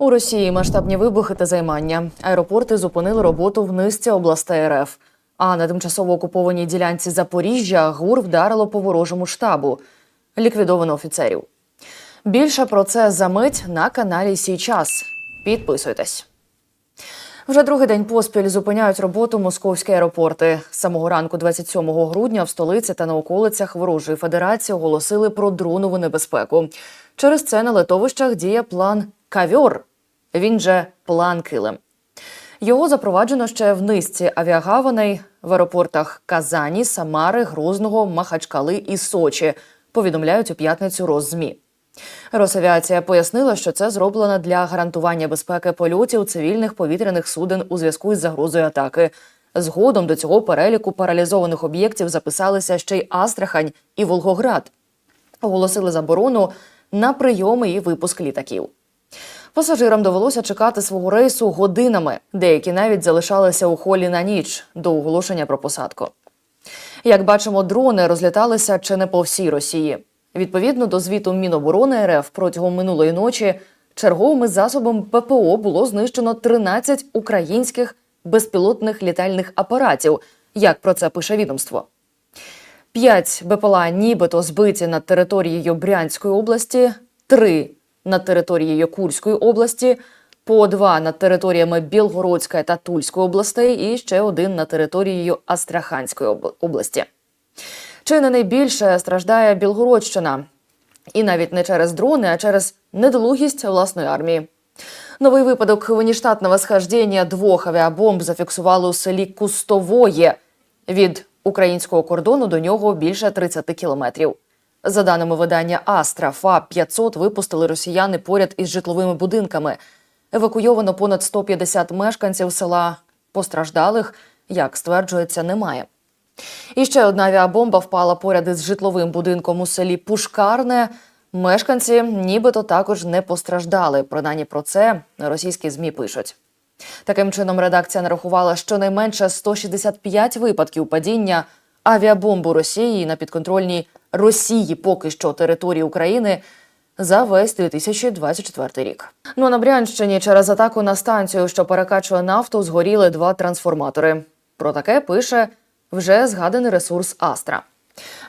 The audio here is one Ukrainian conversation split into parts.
У Росії масштабні вибухи та займання. Аеропорти зупинили роботу в низці областей РФ. А на тимчасово окупованій ділянці Запоріжжя ГУР вдарило по ворожому штабу. Ліквідовано офіцерів. Більше про це за мить на каналі Сій час. Підписуйтесь. Вже другий день поспіль зупиняють роботу московські аеропорти. З самого ранку, 27 грудня, в столиці та на околицях ворожої федерації оголосили про дронову небезпеку. Через це на литовищах діє план Кавьор. Він же план Килим. Його запроваджено ще в низці авіагаваней в аеропортах Казані, Самари, Грозного, Махачкали і Сочі. Повідомляють у п'ятницю Роззмі. Росавіація пояснила, що це зроблено для гарантування безпеки польотів цивільних повітряних суден у зв'язку із загрозою атаки. Згодом до цього переліку паралізованих об'єктів записалися ще й Астрахань і Волгоград. Оголосили заборону на прийоми і випуск літаків. Пасажирам довелося чекати свого рейсу годинами. Деякі навіть залишалися у холі на ніч до оголошення про посадку. Як бачимо, дрони розліталися чи не по всій Росії. Відповідно до звіту Міноборони РФ протягом минулої ночі черговими засобами ППО було знищено 13 українських безпілотних літальних апаратів. Як про це пише відомство. П'ять БПЛА нібито збиті над територією Брянської області, три над територією Курської області, по два над територіями Білгородської та Тульської областей і ще один над територією Астраханської області. Чи не найбільше страждає Білгородщина? І навіть не через дрони, а через недолугість власної армії. Новий випадок виніштатного схождення двох авіабомб зафіксували у селі Кустовоє. Від українського кордону до нього більше 30 кілометрів. За даними видання Астра, ФАП 500 випустили росіяни поряд із житловими будинками. Евакуйовано понад 150 мешканців села. Постраждалих, як стверджується, немає. І ще одна авіабомба впала поряд із житловим будинком у селі Пушкарне. Мешканці нібито також не постраждали. Принаймні про це російські змі пишуть. Таким чином, редакція нарахувала щонайменше 165 випадків падіння авіабомб у Росії на підконтрольній Росії поки що території України за весь 2024 рік. Ну а на Брянщині через атаку на станцію, що перекачує нафту, згоріли два трансформатори. Про таке пише вже згаданий ресурс Астра.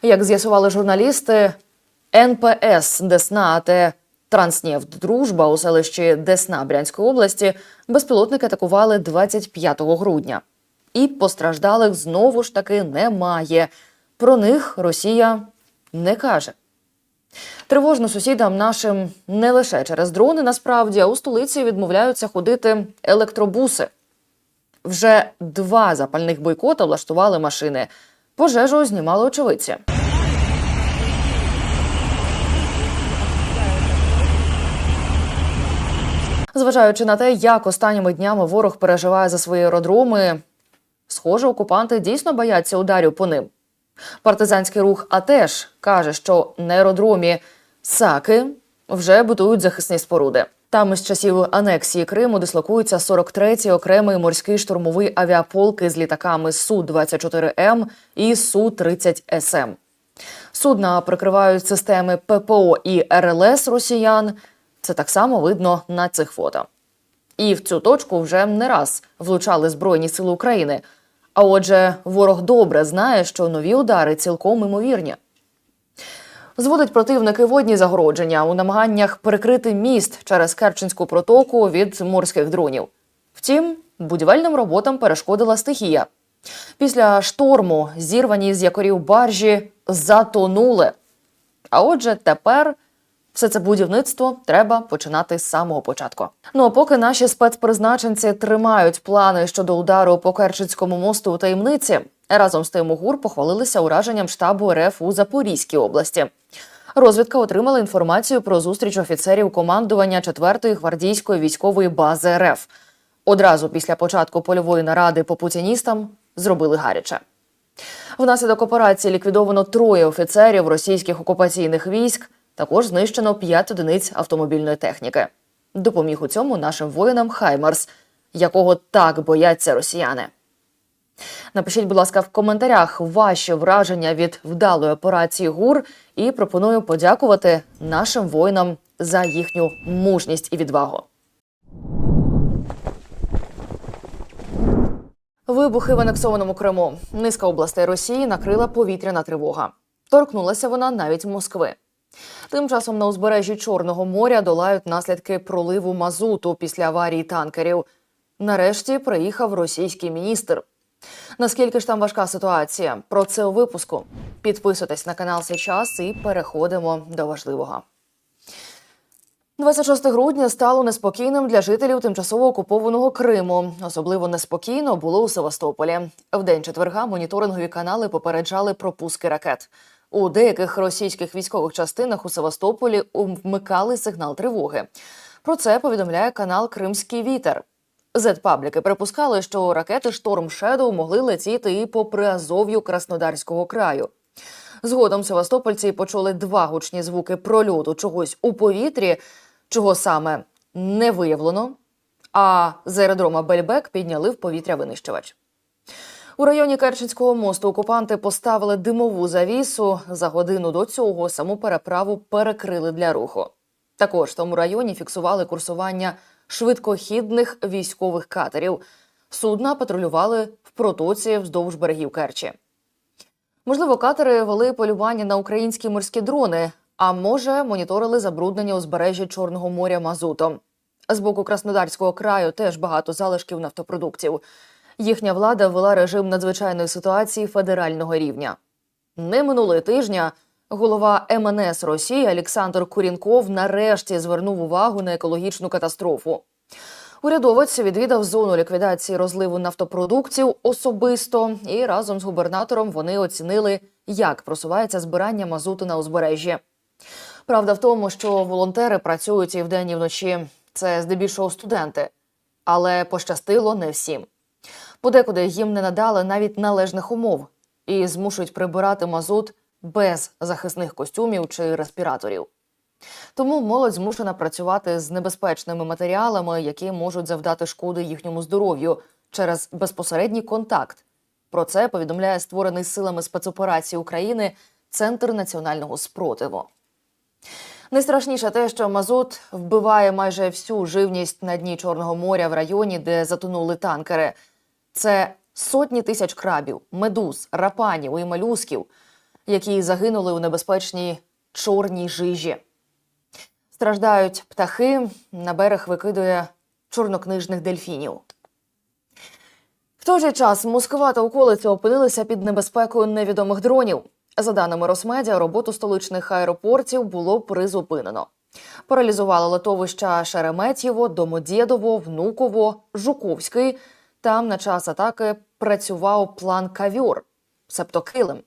Як з'ясували журналісти, НПС Десна АТ Транснефть Дружба у селищі Десна Брянської області безпілотники атакували 25 грудня. І постраждалих знову ж таки немає. Про них Росія не каже. Тривожно сусідам нашим не лише через дрони, насправді, а у столиці відмовляються ходити електробуси. Вже два запальних бойкота влаштували машини. Пожежу знімали очевидці. Зважаючи на те, як останніми днями ворог переживає за свої аеродроми, схоже, окупанти дійсно бояться ударів по ним. Партизанський рух АТЕШ каже, що на аеродромі Саки вже будують захисні споруди. Там із часів анексії Криму дислокується 43-й окремий морський штурмовий авіаполк із літаками Су-24М і Су-30СМ. Судна прикривають системи ППО і РЛС росіян. Це так само видно на цих фото. І в цю точку вже не раз влучали Збройні сили України. А отже, ворог добре знає, що нові удари цілком імовірні. Зводить противники водні загородження у намаганнях перекрити міст через Керченську протоку від морських дронів. Втім, будівельним роботам перешкодила стихія. Після шторму зірвані з якорів баржі затонули. А отже, тепер все це будівництво треба починати з самого початку. Ну а поки наші спецпризначенці тримають плани щодо удару по Керченському мосту у таємниці, разом з тим у похвалилися ураженням штабу РФ у Запорізькій області. Розвідка отримала інформацію про зустріч офіцерів командування 4-ї гвардійської військової бази РФ. Одразу після початку польової наради по путіністам зробили гаряче. Внаслідок операції ліквідовано троє офіцерів російських окупаційних військ. Також знищено 5 одиниць автомобільної техніки. Допоміг у цьому нашим воїнам Хаймарс, якого так бояться росіяни. Напишіть, будь ласка, в коментарях ваші враження від вдалої операції ГУР і пропоную подякувати нашим воїнам за їхню мужність і відвагу. Вибухи в анексованому Криму. Низка областей Росії накрила повітряна тривога. Торкнулася вона навіть Москви. Тим часом на узбережжі Чорного моря долають наслідки проливу мазуту після аварії танкерів. Нарешті приїхав російський міністр. Наскільки ж там важка ситуація? Про це у випуску. Підписуйтесь на канал Сейчас і переходимо до важливого. 26 грудня стало неспокійним для жителів тимчасово окупованого Криму. Особливо неспокійно було у Севастополі. В день четверга моніторингові канали попереджали про пуски ракет. У деяких російських військових частинах у Севастополі вмикали сигнал тривоги. Про це повідомляє канал Кримський вітер. Зетпабліки припускали, що ракети Шторм Шедоу могли летіти і по приазов'ю Краснодарського краю. Згодом севастопольці почули два гучні звуки прольоту чогось у повітрі, чого саме не виявлено. А з аеродрома Бельбек підняли в повітря винищувач. У районі Керченського мосту окупанти поставили димову завісу. За годину до цього саму переправу перекрили для руху. Також в тому районі фіксували курсування швидкохідних військових катерів. Судна патрулювали в протоці вздовж берегів Керчі. Можливо, катери вели полювання на українські морські дрони, а може, моніторили забруднення узбережжя Чорного моря мазутом. З боку Краснодарського краю теж багато залишків нафтопродуктів. Їхня влада ввела режим надзвичайної ситуації федерального рівня. Не минулого тижня голова МНС Росії Олександр Курінков нарешті звернув увагу на екологічну катастрофу. Урядовець відвідав зону ліквідації розливу нафтопродуктів особисто, і разом з губернатором вони оцінили, як просувається збирання мазуту на узбережжі. Правда в тому, що волонтери працюють і вдень, і вночі. Це здебільшого студенти, але пощастило не всім. Подекуди їм не надали навіть належних умов і змушують прибирати мазут без захисних костюмів чи респіраторів. Тому молодь змушена працювати з небезпечними матеріалами, які можуть завдати шкоди їхньому здоров'ю через безпосередній контакт. Про це повідомляє створений силами спецоперації України Центр національного спротиву. Найстрашніше те, що мазут вбиває майже всю живність на дні Чорного моря в районі, де затонули танкери. Це сотні тисяч крабів, медуз, рапанів і малюсків, які загинули у небезпечній чорній жижі. Страждають птахи, на берег викидує чорнокнижних дельфінів. В той же час Москва та околиці опинилися під небезпекою невідомих дронів. За даними Росмедіа, роботу столичних аеропортів було призупинено. Паралізували литовища Шереметьєво, Домодєдово, Внуково, Жуковський. Там на час атаки працював план кавюр, себто килим.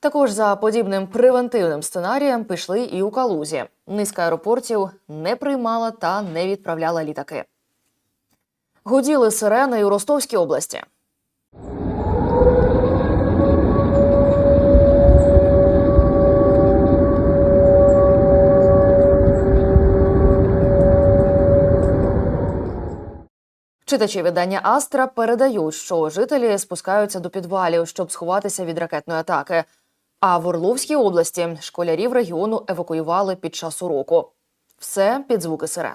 Також за подібним превентивним сценарієм пішли і у Калузі. Низка аеропортів не приймала та не відправляла літаки. Гуділи сирени у Ростовській області. Читачі видання Астра передають, що жителі спускаються до підвалів, щоб сховатися від ракетної атаки. А в Орловській області школярів регіону евакуювали під час уроку. Все під звуки сирен.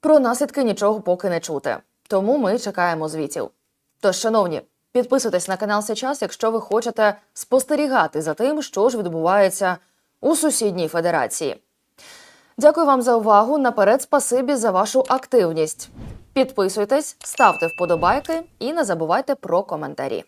Про наслідки нічого поки не чути. Тому ми чекаємо звітів. Тож, шановні, підписуйтесь на канал Сейчас, якщо ви хочете спостерігати за тим, що ж відбувається у сусідній федерації. Дякую вам за увагу. Наперед, спасибі за вашу активність. Підписуйтесь, ставте вподобайки і не забувайте про коментарі.